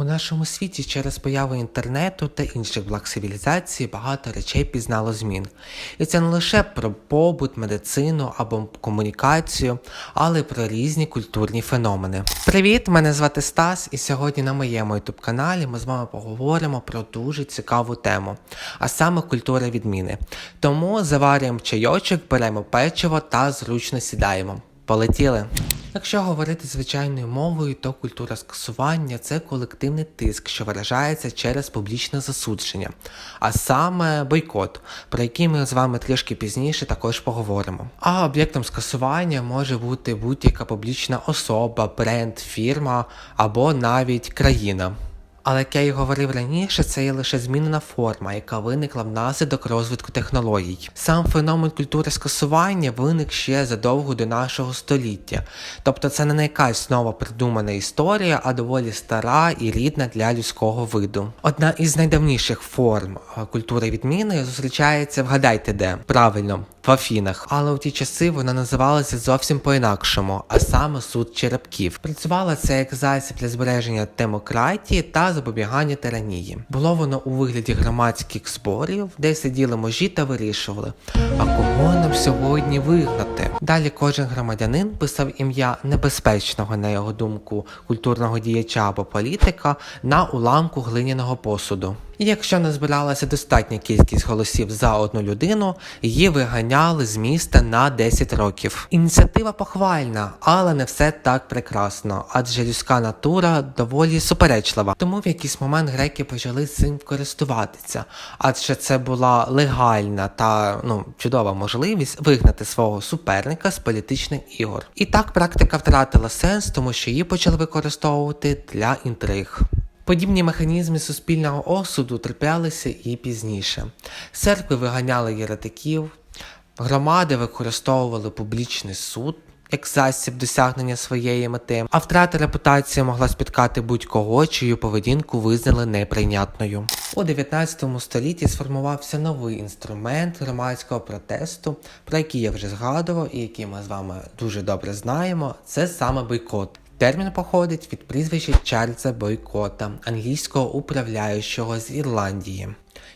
У нашому світі через появу інтернету та інших благ цивілізації багато речей пізнало змін. І це не лише про побут, медицину або комунікацію, але й про різні культурні феномени. Привіт, мене звати Стас, і сьогодні на моєму youtube каналі ми з вами поговоримо про дуже цікаву тему, а саме культура відміни. Тому заварюємо чайочок, беремо печиво та зручно сідаємо. Полетіли. Якщо говорити звичайною мовою, то культура скасування це колективний тиск, що виражається через публічне засудження, а саме бойкот, про який ми з вами трішки пізніше також поговоримо. А об'єктом скасування може бути будь-яка публічна особа, бренд, фірма або навіть країна. Але як я і говорив раніше, це є лише змінена форма, яка виникла внаслідок розвитку технологій. Сам феномен культури скасування виник ще задовго до нашого століття. Тобто це не якась нова придумана історія, а доволі стара і рідна для людського виду. Одна із найдавніших форм е, культури відміни зустрічається, вгадайте де правильно. В Афінах, але у ті часи вона називалася зовсім по-інакшому, а саме суд черепків. Працювала це як засіб для збереження демократії та запобігання тиранії. Було воно у вигляді громадських зборів, де сиділи можі та вирішували, а кого нам сьогодні вигнати. Далі кожен громадянин писав ім'я небезпечного, на його думку, культурного діяча або політика на уламку глиняного посуду. І якщо не збиралася достатня кількість голосів за одну людину, її виганяли з міста на 10 років. Ініціатива похвальна, але не все так прекрасно, адже людська натура доволі суперечлива. Тому в якийсь момент греки почали цим користуватися, адже це була легальна та ну чудова можливість вигнати свого суперника з політичних ігор. І так практика втратила сенс, тому що її почали використовувати для інтриг. Подібні механізми суспільного осуду траплялися і пізніше. Церкви виганяли єретиків, громади використовували публічний суд як засіб досягнення своєї мети, а втрата репутації могла спіткати будь-кого, чию поведінку визнали неприйнятною. У 19 столітті сформувався новий інструмент громадського протесту, про який я вже згадував і який ми з вами дуже добре знаємо. Це саме бойкот. Термін походить від прізвища Чарльза Бойкота, англійського управляючого з Ірландії,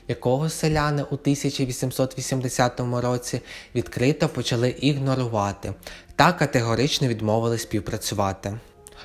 якого селяни у 1880 році відкрито почали ігнорувати та категорично відмовили співпрацювати.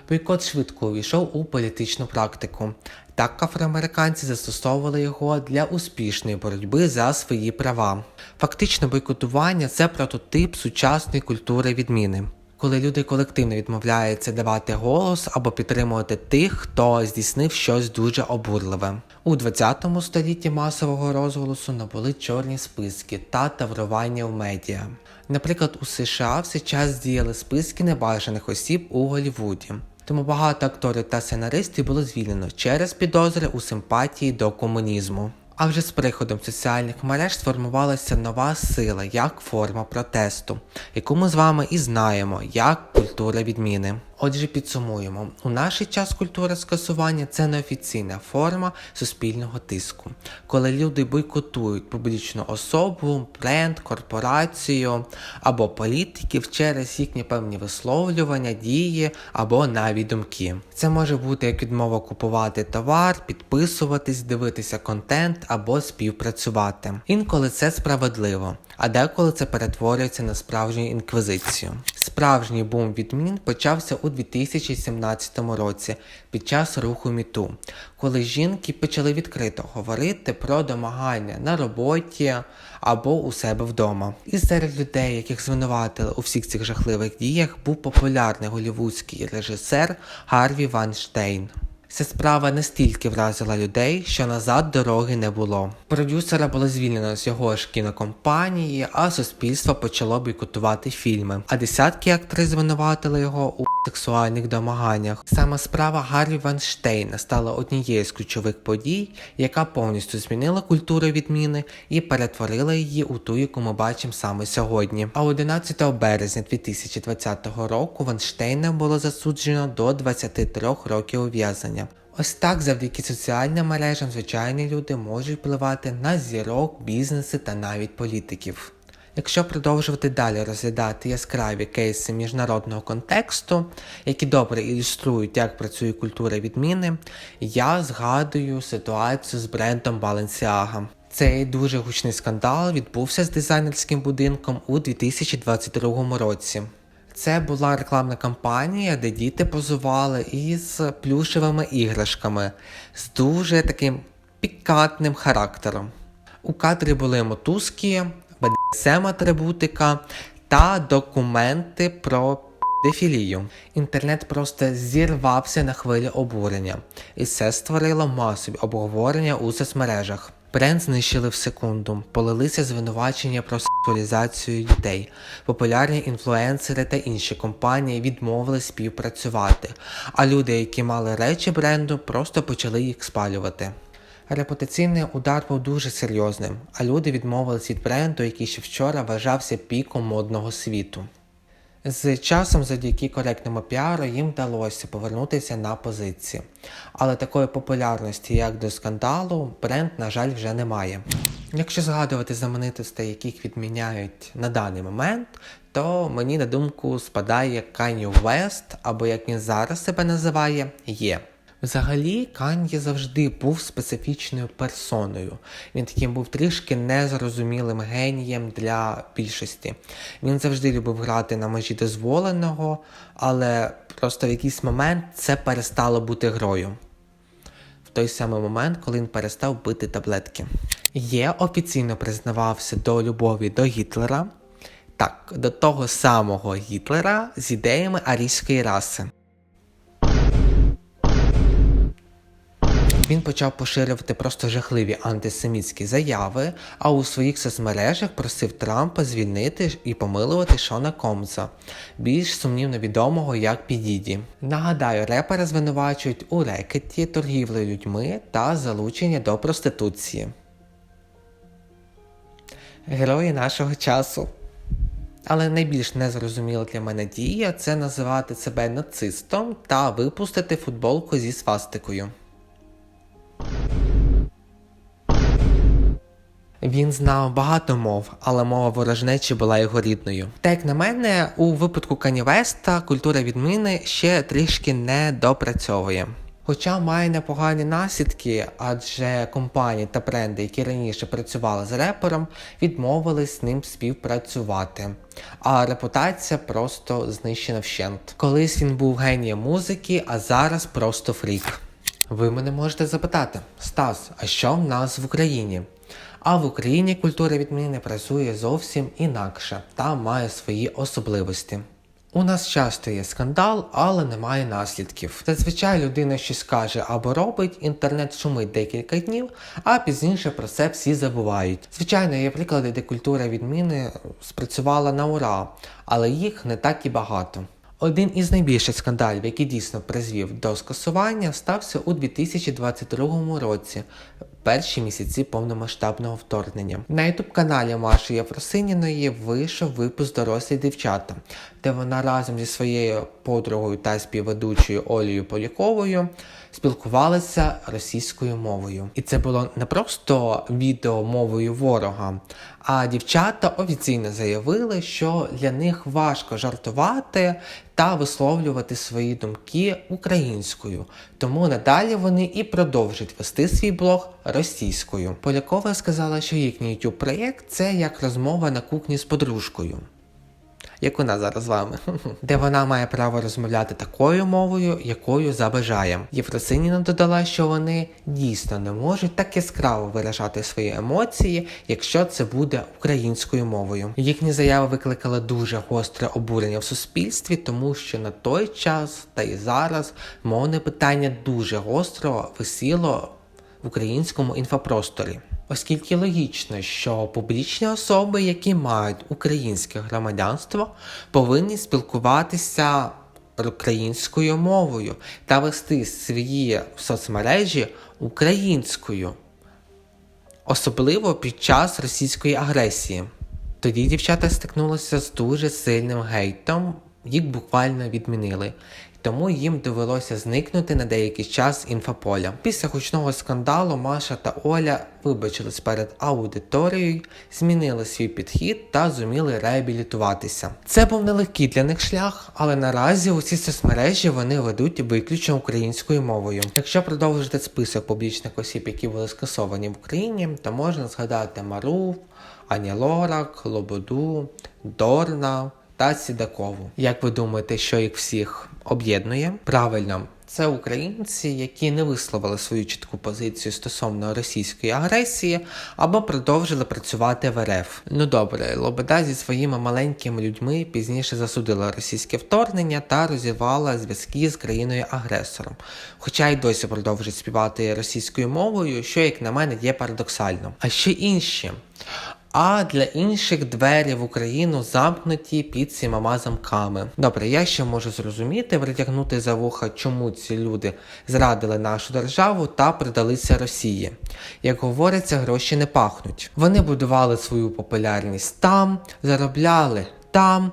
Бойкот швидко увійшов у політичну практику. Так афроамериканці застосовували його для успішної боротьби за свої права. Фактично, бойкотування це прототип сучасної культури відміни коли люди колективно відмовляються давати голос або підтримувати тих, хто здійснив щось дуже обурливе. У 20 столітті масового розголосу набули чорні списки та таврування в медіа. Наприклад, у США все час діяли списки небажаних осіб у Голлівуді. Тому багато акторів та сценаристів було звільнено через підозри у симпатії до комунізму. А вже з приходом соціальних мереж сформувалася нова сила як форма протесту, яку ми з вами і знаємо як культура відміни. Отже, підсумуємо, у наш час культура скасування це неофіційна форма суспільного тиску, коли люди бойкотують публічну особу, бренд, корпорацію або політиків через їхні певні висловлювання, дії або навіть думки. Це може бути як відмова купувати товар, підписуватись, дивитися контент або співпрацювати. Інколи це справедливо, а деколи це перетворюється на справжню інквізицію. Справжній бум відмін почався у 2017 році під час руху Міту, коли жінки почали відкрито говорити про домагання на роботі або у себе вдома. І серед людей, яких звинуватили у всіх цих жахливих діях, був популярний голівудський режисер Гарві Ванштейн. Ця справа настільки вразила людей, що назад дороги не було. Продюсера було звільнено з його ж кінокомпанії, а суспільство почало бойкотувати фільми. А десятки актрис звинуватили його у сексуальних домаганнях. Саме справа Гаррі Ванштейна стала однією з ключових подій, яка повністю змінила культуру відміни і перетворила її у ту, яку ми бачимо саме сьогодні. А 11 березня 2020 року Ванштейна було засуджено до 23 років ув'язнення. Ось так завдяки соціальним мережам звичайні люди можуть впливати на зірок, бізнеси та навіть політиків. Якщо продовжувати далі розглядати яскраві кейси міжнародного контексту, які добре ілюструють, як працює культура відміни, я згадую ситуацію з брендом Balenciaga. Цей дуже гучний скандал відбувся з дизайнерським будинком у 2022 році. Це була рекламна кампанія, де діти позували із плюшевими іграшками з дуже таким пікантним характером. У кадрі були мотузки, BDSM атрибутика та документи про дефілію. Інтернет просто зірвався на хвилі обурення, і це створило масові обговорення у соцмережах. Бренд знищили в секунду, полилися звинувачення про сексуалізацію дітей. Популярні інфлюенсери та інші компанії відмовились співпрацювати, а люди, які мали речі бренду, просто почали їх спалювати. Репутаційний удар був дуже серйозним, а люди відмовились від бренду, який ще вчора вважався піком модного світу. З часом, завдяки коректному піару, їм вдалося повернутися на позиції. Але такої популярності, як до скандалу, бренд, на жаль, вже не має. Якщо згадувати знаменитостей, яких відміняють на даний момент, то мені на думку спадає Kanye West, або як він зараз себе називає, є. Взагалі, Кан'є завжди був специфічною персоною. Він таким був трішки незрозумілим генієм для більшості. Він завжди любив грати на межі дозволеного, але просто в якийсь момент це перестало бути грою. В той самий момент, коли він перестав бити таблетки. Є офіційно признавався до любові до Гітлера, так, до того самого Гітлера з ідеями арійської раси. Він почав поширювати просто жахливі антисемітські заяви, а у своїх соцмережах просив Трампа звільнити і помилувати Шона Комза, більш сумнівно відомого як Підіді. Нагадаю, репера звинувачують у рекеті, торгівлі людьми та залучення до проституції. Герої нашого часу. Але найбільш незрозуміла для мене дія це називати себе нацистом та випустити футболку зі свастикою. Він знав багато мов, але мова ворожнечі була його рідною. Та як на мене, у випадку Кані Веста культура відміни ще трішки не допрацьовує. Хоча має непогані наслідки, адже компанії та бренди, які раніше працювали з репером, відмовились з ним співпрацювати. А репутація просто знищена вщент. Колись він був генієм музики, а зараз просто фрік. Ви мене можете запитати, Стас, а що в нас в Україні? А в Україні культура відміни працює зовсім інакше та має свої особливості. У нас часто є скандал, але немає наслідків. Зазвичай людина щось каже або робить, інтернет шумить декілька днів, а пізніше про це всі забувають. Звичайно, є приклади, де культура відміни спрацювала на ура, але їх не так і багато. Один із найбільших скандалів, який дійсно призвів до скасування, стався у 2022 році, перші місяці повномасштабного вторгнення. На ютуб-каналі Маші Єфросиніної вийшов випуск дорослі дівчата, де вона разом зі своєю подругою та співведучою Олею Поляковою спілкувалися російською мовою. І це було не просто відео мовою ворога, а дівчата офіційно заявили, що для них важко жартувати та висловлювати свої думки українською. Тому надалі вони і продовжать вести свій блог російською. Полякова сказала, що їхній youtube проєкт це як розмова на кухні з подружкою як нас зараз з вами, де вона має право розмовляти такою мовою, якою забажає. Єфросиніна додала, що вони дійсно не можуть так яскраво виражати свої емоції, якщо це буде українською мовою. Їхні заяви викликали дуже гостре обурення в суспільстві, тому що на той час та і зараз мовне питання дуже гостро висіло в українському інфопросторі оскільки логічно, що публічні особи, які мають українське громадянство, повинні спілкуватися українською мовою та вести свої соцмережі українською, особливо під час російської агресії. Тоді дівчата стикнулися з дуже сильним гейтом, їх буквально відмінили. Тому їм довелося зникнути на деякий час інфополя. Після гучного скандалу Маша та Оля вибачились перед аудиторією, змінили свій підхід та зуміли реабілітуватися. Це був нелегкий для них шлях, але наразі усі соцмережі вони ведуть виключно українською мовою. Якщо продовжити список публічних осіб, які були скасовані в Україні, то можна згадати Марув, Аня Лорак, Лободу, Дорна та Сідакову. Як ви думаєте, що їх всіх об'єднує? Правильно. Це українці, які не висловили свою чітку позицію стосовно російської агресії або продовжили працювати в РФ. Ну добре, Лобода зі своїми маленькими людьми пізніше засудила російське вторгнення та розірвала зв'язки з країною-агресором, хоча й досі продовжує співати російською мовою, що, як на мене, є парадоксально. А ще інші. А для інших двері в Україну замкнуті під сімома замками. Добре, я ще можу зрозуміти, притягнути за вуха, чому ці люди зрадили нашу державу та придалися Росії. Як говориться, гроші не пахнуть. Вони будували свою популярність там, заробляли там.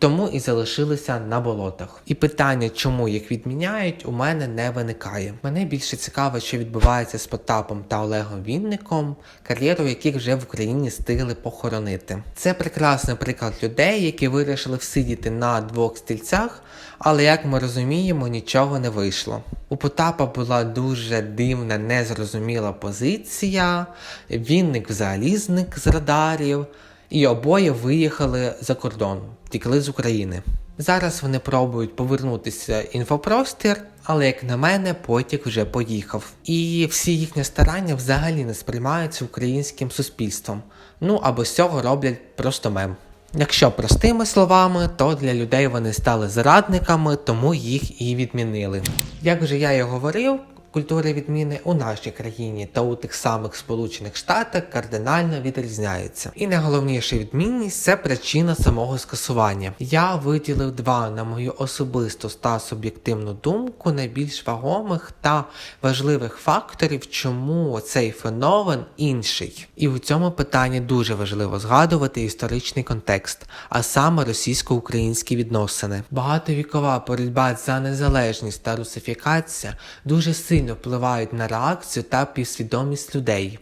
Тому і залишилися на болотах. І питання, чому їх відміняють, у мене не виникає. Мене більше цікаво, що відбувається з Потапом та Олегом Вінником, кар'єру яких вже в Україні стигли похоронити. Це прекрасний приклад людей, які вирішили всидіти на двох стільцях, але як ми розуміємо, нічого не вийшло. У Потапа була дуже дивна, незрозуміла позиція. Вінник взагалі зник з радарів. І обоє виїхали за кордон, тікли з України. Зараз вони пробують повернутися в інфопростір, але як на мене, потяг вже поїхав. І всі їхні старання взагалі не сприймаються українським суспільством. Ну або з цього роблять просто мем. Якщо простими словами, то для людей вони стали зрадниками, тому їх і відмінили. Як вже я і говорив, культури відміни у нашій країні та у тих самих Сполучених Штатах кардинально відрізняються. І найголовніша відмінність це причина самого скасування. Я виділив два, на мою особисту та суб'єктивну думку, найбільш вагомих та важливих факторів, чому цей феномен інший. І у цьому питанні дуже важливо згадувати історичний контекст, а саме російсько-українські відносини. Багатовікова боротьба за незалежність та русифікація дуже сильно впливають на реакцію та підсвідомість людей.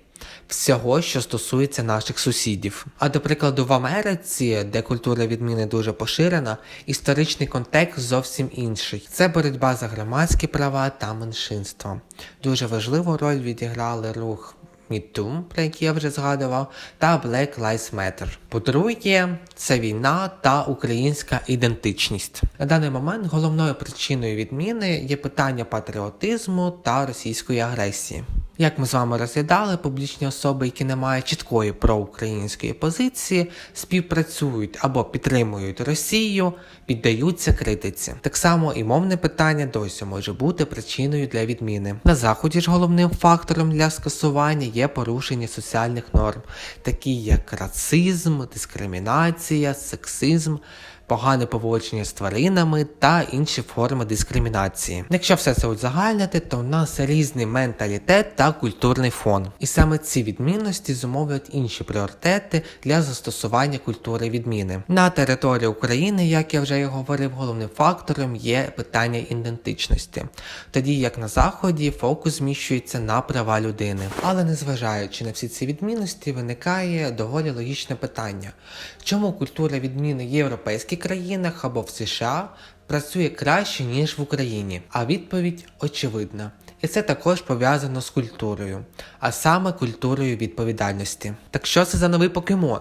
Всього, що стосується наших сусідів. А до прикладу, в Америці, де культура відміни дуже поширена, історичний контекст зовсім інший. Це боротьба за громадські права та меншинства. Дуже важливу роль відіграли рух MeToo, про який я вже згадував, та Black Lives Matter. По-друге, це війна та українська ідентичність. На даний момент головною причиною відміни є питання патріотизму та російської агресії. Як ми з вами розглядали, публічні особи, які не мають чіткої проукраїнської позиції, співпрацюють або підтримують Росію, піддаються критиці. Так само і мовне питання досі може бути причиною для відміни. На заході ж головним фактором для скасування є порушення соціальних норм, такі як расизм, дискримінація, сексизм погане поводження з тваринами та інші форми дискримінації. Якщо все це узагальнити, то в нас різний менталітет та культурний фон. І саме ці відмінності зумовлюють інші пріоритети для застосування культури відміни. На території України, як я вже і говорив, головним фактором є питання ідентичності, тоді як на заході фокус зміщується на права людини. Але незважаючи на всі ці відмінності, виникає доволі логічне питання: чому культура відміни європейських країнах або в США працює краще ніж в Україні? А відповідь очевидна. І це також пов'язано з культурою, а саме культурою відповідальності. Так що це за новий покемон?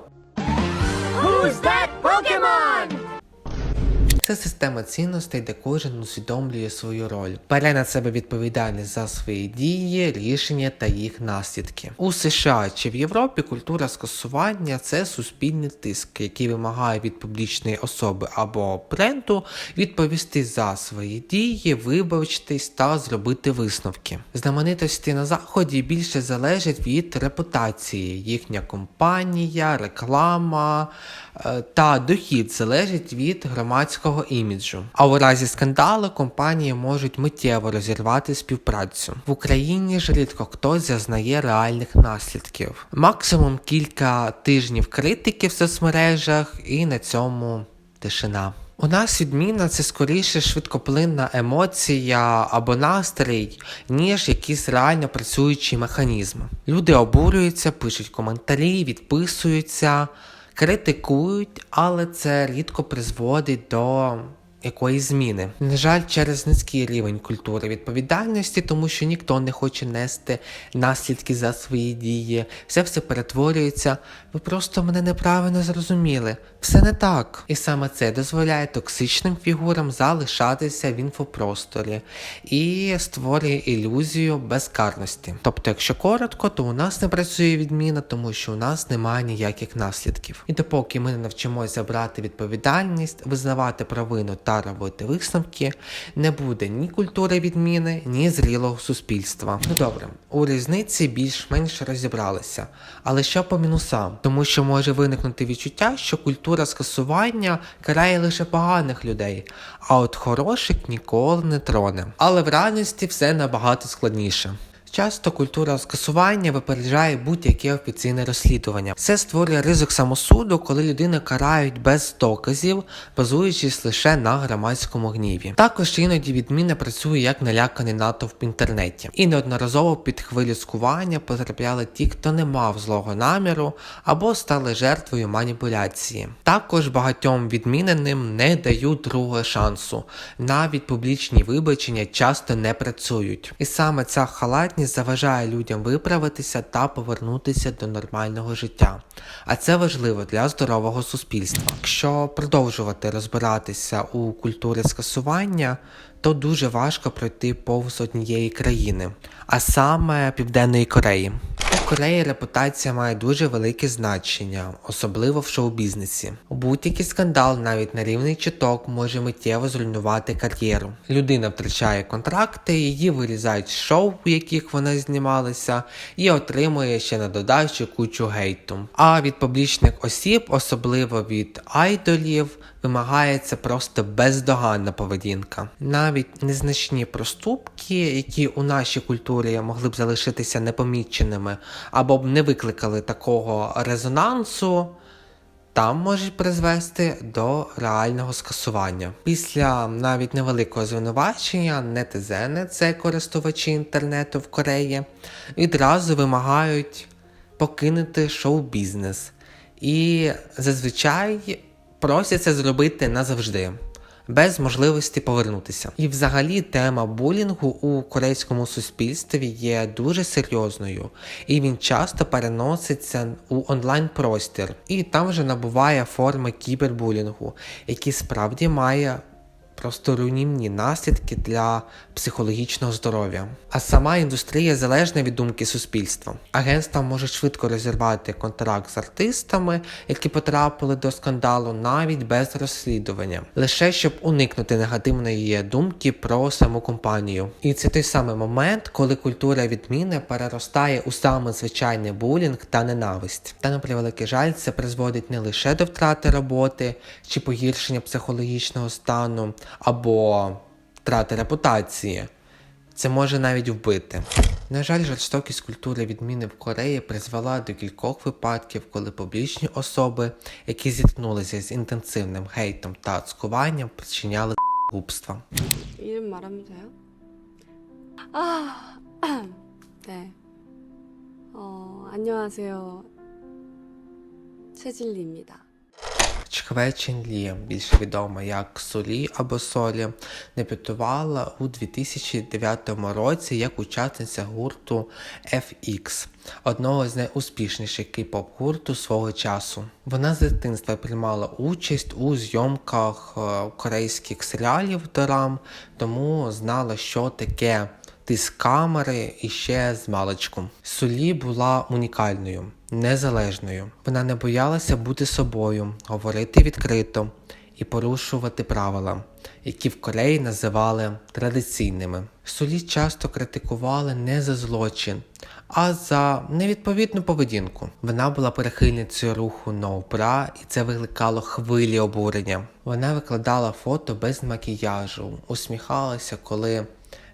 Це система цінностей, де кожен усвідомлює свою роль, бере на себе відповідальність за свої дії, рішення та їх наслідки. У США чи в Європі культура скасування це суспільний тиск, який вимагає від публічної особи або бренду відповісти за свої дії, вибачитись та зробити висновки. Знаменитості на заході більше залежать від репутації, їхня компанія, реклама е, та дохід залежить від громадського іміджу. А у разі скандалу компанії можуть миттєво розірвати співпрацю. В Україні ж рідко хтось зазнає реальних наслідків. Максимум кілька тижнів критики в соцмережах, і на цьому тишина. У нас відміна це скоріше швидкоплинна емоція або настрій, ніж якийсь реально працюючий механізм. Люди обурюються, пишуть коментарі, відписуються, критикують, але це рідко призводить до якоїсь зміни. На жаль, через низький рівень культури відповідальності, тому що ніхто не хоче нести наслідки за свої дії. Все все перетворюється. Ви просто мене неправильно зрозуміли. Все не так. І саме це дозволяє токсичним фігурам залишатися в інфопросторі і створює ілюзію безкарності. Тобто, якщо коротко, то у нас не працює відміна, тому що у нас немає ніяких наслідків. І допоки ми не навчимося брати відповідальність, визнавати провину та робити висновки, не буде ні культури відміни, ні зрілого суспільства. Ну добре, у різниці більш-менш розібралися. Але що по мінусам? Тому що може виникнути відчуття, що культура скасування карає лише поганих людей, а от хороших ніколи не троне. Але в реальності все набагато складніше. Часто культура скасування випереджає будь-яке офіційне розслідування. Це створює ризик самосуду, коли людину карають без доказів, базуючись лише на громадському гніві. Також іноді відміна працює як наляканий натовп в інтернеті, і неодноразово під хвилю скування потрапляли ті, хто не мав злого наміру або стали жертвою маніпуляції. Також багатьом відміненим не дають другого шансу. Навіть публічні вибачення часто не працюють. І саме ця халатність заважає людям виправитися та повернутися до нормального життя. А це важливо для здорового суспільства. Якщо продовжувати розбиратися у культурі скасування, то дуже важко пройти повз однієї країни, а саме Південної Кореї. Кореї репутація має дуже велике значення, особливо в шоу-бізнесі. Будь-який скандал, навіть на рівний чуток, може миттєво зруйнувати кар'єру. Людина втрачає контракти, її вирізають з шоу, у яких вона знімалася, і отримує ще на додачу кучу гейту. А від публічних осіб, особливо від айдолів, вимагається просто бездоганна поведінка. Навіть незначні проступки, які у нашій культурі могли б залишитися непоміченими, або б не викликали такого резонансу. Там можуть призвести до реального скасування. Після навіть невеликого звинувачення нетизени, це користувачі інтернету в Кореї, відразу вимагають покинути шоу-бізнес. І зазвичай просять це зробити назавжди. Без можливості повернутися. І взагалі тема булінгу у корейському суспільстві є дуже серйозною, і він часто переноситься у онлайн-простір, і там вже набуває форми кібербулінгу, який справді має просто руйнівні наслідки для психологічного здоров'я. А сама індустрія залежна від думки суспільства. Агентства можуть швидко розірвати контракт з артистами, які потрапили до скандалу, навіть без розслідування, лише щоб уникнути негативної думки про саму компанію. І це той самий момент, коли культура відміни переростає у саме звичайний булінг та ненависть. Та на превеликий жаль, це призводить не лише до втрати роботи чи погіршення психологічного стану або втрати репутації. Це може навіть вбити. На жаль, жорстокість культури відміни в Кореї призвела до кількох випадків, коли публічні особи, які зіткнулися з інтенсивним гейтом та цькуванням, причиняли губства. 이름 말하면 돼요? 아, 네. 어, 안녕하세요. 최진리입니다. Чхве Чен Лі, більше відома як Солі або Солі, дебютувала у 2009 році як учасниця гурту FX, одного з найуспішніших кей-поп гурту свого часу. Вона з дитинства приймала участь у зйомках е, корейських серіалів дорам, тому знала, що таке тиск камери і ще з маличку. Сулі була унікальною, незалежною. Вона не боялася бути собою, говорити відкрито і порушувати правила, які в Кореї називали традиційними. Сулі часто критикували не за злочин, а за невідповідну поведінку. Вона була прихильницею руху Bra, і це викликало хвилі обурення. Вона викладала фото без макіяжу, усміхалася, коли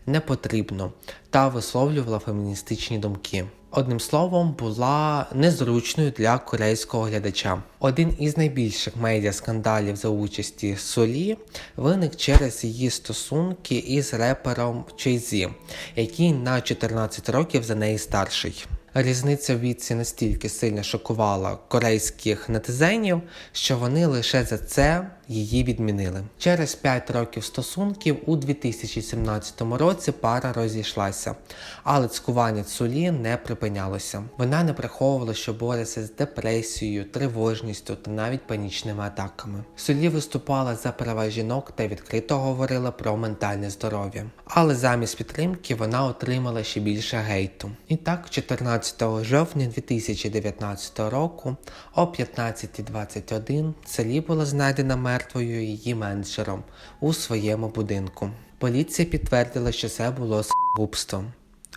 не потрібно, та висловлювала феміністичні думки. Одним словом, була незручною для корейського глядача. Один із найбільших медіаскандалів за участі Солі виник через її стосунки із репером Чейзі, який на 14 років за неї старший. Різниця в віці настільки сильно шокувала корейських нетизенів, що вони лише за це її відмінили. Через 5 років стосунків у 2017 році пара розійшлася, але цькування Цулі не припинялося. Вона не приховувала, що бореться з депресією, тривожністю та навіть панічними атаками. Солі виступала за права жінок та відкрито говорила про ментальне здоров'я. Але замість підтримки вона отримала ще більше гейту. І так, 14 жовтня 2019 року о 15.21 Солі була знайдена мертвою її менеджером у своєму будинку. Поліція підтвердила, що це було самогубство,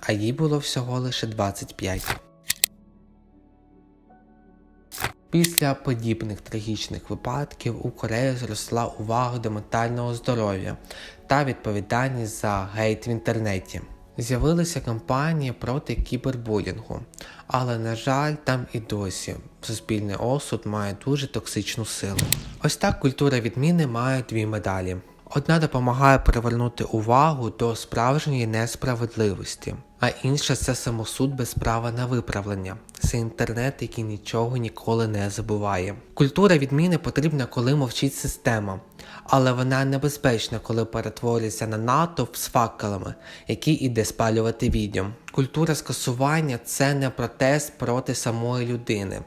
а їй було всього лише 25. Після подібних трагічних випадків у Кореї зросла увага до ментального здоров'я та відповідальність за гейт в інтернеті. З'явилися кампанії проти кібербулінгу, але, на жаль, там і досі суспільний осуд має дуже токсичну силу. Ось так культура відміни має дві медалі. Одна допомагає привернути увагу до справжньої несправедливості, а інша це самосуд без права на виправлення. Це інтернет, який нічого ніколи не забуває. Культура відміни потрібна, коли мовчить система, але вона небезпечна, коли перетворюється на натовп з факелами, який іде спалювати відьом. Культура скасування це не протест проти самої людини,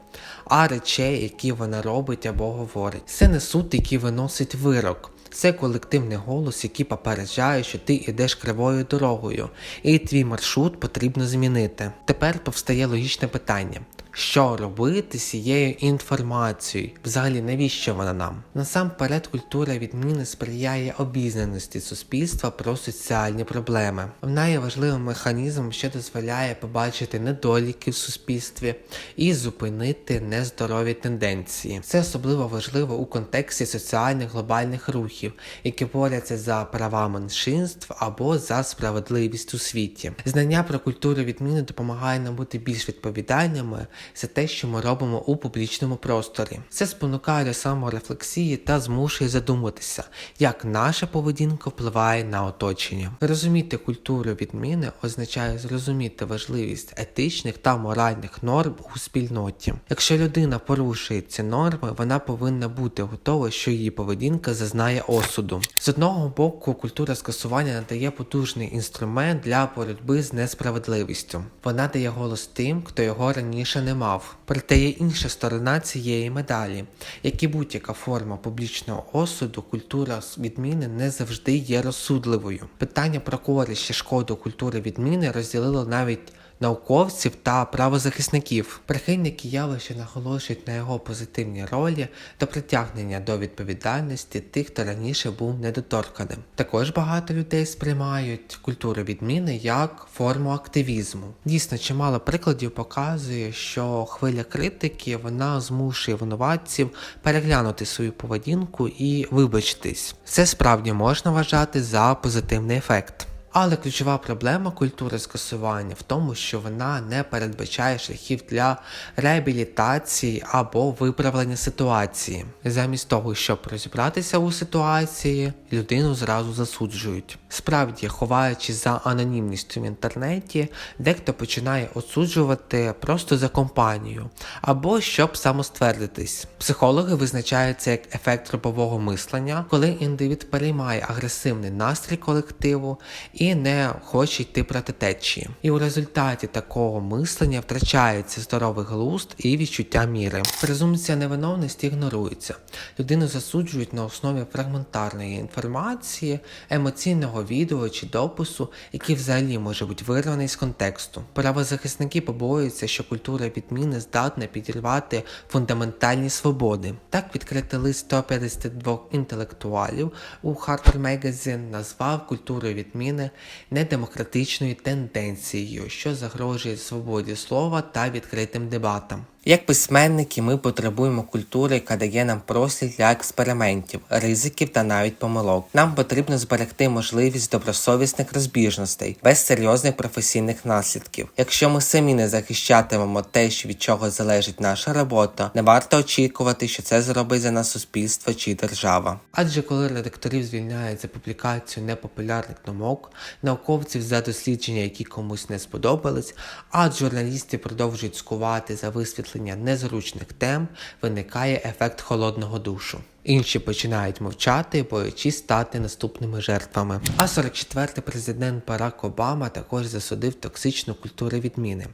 а речей, які вона робить або говорить. Це не суд, який виносить вирок. Це колективний голос, який попереджає, що ти йдеш кривою дорогою, і твій маршрут потрібно змінити. Тепер повстає логічне питання. Що робити з цією інформацією? Взагалі, навіщо вона нам? Насамперед, культура відміни сприяє обізнаності суспільства про соціальні проблеми. Вона є важливим механізмом, що дозволяє побачити недоліки в суспільстві і зупинити нездорові тенденції. Це особливо важливо у контексті соціальних глобальних рухів, які борються за права меншинств або за справедливість у світі. Знання про культуру відміни допомагає нам бути більш відповідальними за те, що ми робимо у публічному просторі. Це спонукає до саморефлексії та змушує задуматися, як наша поведінка впливає на оточення. Розуміти культуру відміни означає зрозуміти важливість етичних та моральних норм у спільноті. Якщо людина порушує ці норми, вона повинна бути готова, що її поведінка зазнає осуду. З одного боку, культура скасування надає потужний інструмент для боротьби з несправедливістю. Вона дає голос тим, хто його раніше не мав. Проте є інша сторона цієї медалі, як і будь-яка форма публічного осуду, культура відміни не завжди є розсудливою. Питання про користь і шкоду культури відміни розділило навіть науковців та правозахисників. Прихильники явища наголошують на його позитивній ролі та притягнення до відповідальності тих, хто раніше був недоторканим. Також багато людей сприймають культуру відміни як форму активізму. Дійсно, чимало прикладів показує, що хвиля критики вона змушує винуватців переглянути свою поведінку і вибачитись. Це справді можна вважати за позитивний ефект. Але ключова проблема культури скасування в тому, що вона не передбачає шляхів для реабілітації або виправлення ситуації. Замість того, щоб розібратися у ситуації, людину зразу засуджують. Справді, ховаючись за анонімністю в інтернеті, дехто починає осуджувати просто за компанію або щоб самоствердитись. Психологи визначають це як ефект групового мислення, коли індивід переймає агресивний настрій колективу і не хоче йти проти течії. І у результаті такого мислення втрачається здоровий глузд і відчуття міри. Презумпція невиновності ігнорується. Людину засуджують на основі фрагментарної інформації, емоційного відео чи допису, який взагалі може бути вирваний з контексту. Правозахисники побоюються, що культура відміни здатна підірвати фундаментальні свободи. Так відкритий лист 152 інтелектуалів у Harper Magazine назвав культуру відміни недемократичною тенденцією, що загрожує свободі слова та відкритим дебатам. Як письменники, ми потребуємо культури, яка дає нам простір для експериментів, ризиків та навіть помилок. Нам потрібно зберегти можливість добросовісних розбіжностей без серйозних професійних наслідків. Якщо ми самі не захищатимемо те, від чого залежить наша робота, не варто очікувати, що це зробить за нас суспільство чи держава. Адже коли редакторів звільняють за публікацію непопулярних думок, науковців за дослідження, які комусь не сподобались, а журналісти продовжують скувати за висвітлення незручних тем, виникає ефект холодного душу. Інші починають мовчати, боячись стати наступними жертвами. А 44-й президент Барак Обама також засудив токсичну культуру відміни,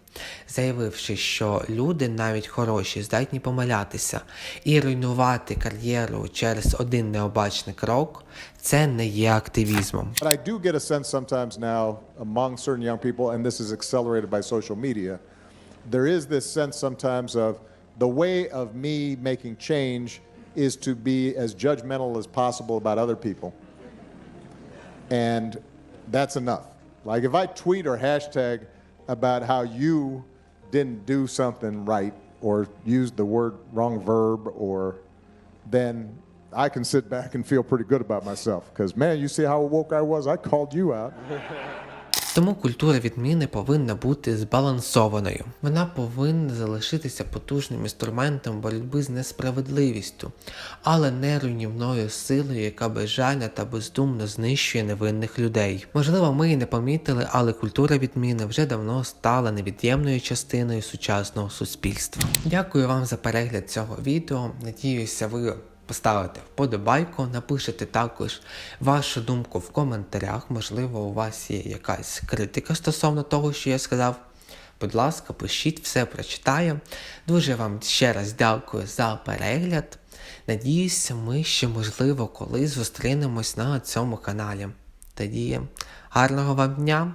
заявивши, що люди, навіть хороші, здатні помилятися, і руйнувати кар'єру через один необачний крок це не є активізмом. But I do get a sense sometimes now among certain young people, and this is accelerated by social media, there is this sense sometimes of the way of me making change is to be as judgmental as possible about other people. And that's enough. Like if I tweet or hashtag about how you didn't do something right or used the word wrong verb or then I can sit back and feel pretty good about myself. Because, man, you see how woke I was? I called you out. Тому культура відміни повинна бути збалансованою. Вона повинна залишитися потужним інструментом боротьби з несправедливістю, але не руйнівною силою, яка безжальна та бездумно знищує невинних людей. Можливо, ми і не помітили, але культура відміни вже давно стала невід'ємною частиною сучасного суспільства. Дякую вам за перегляд цього відео. Надіюся, ви поставите вподобайку, напишете також вашу думку в коментарях. Можливо, у вас є якась критика стосовно того, що я сказав. Будь ласка, пишіть, все прочитаю. Дуже вам ще раз дякую за перегляд. Надіюся, ми ще, можливо, колись зустрінемось на цьому каналі. Тоді гарного вам дня!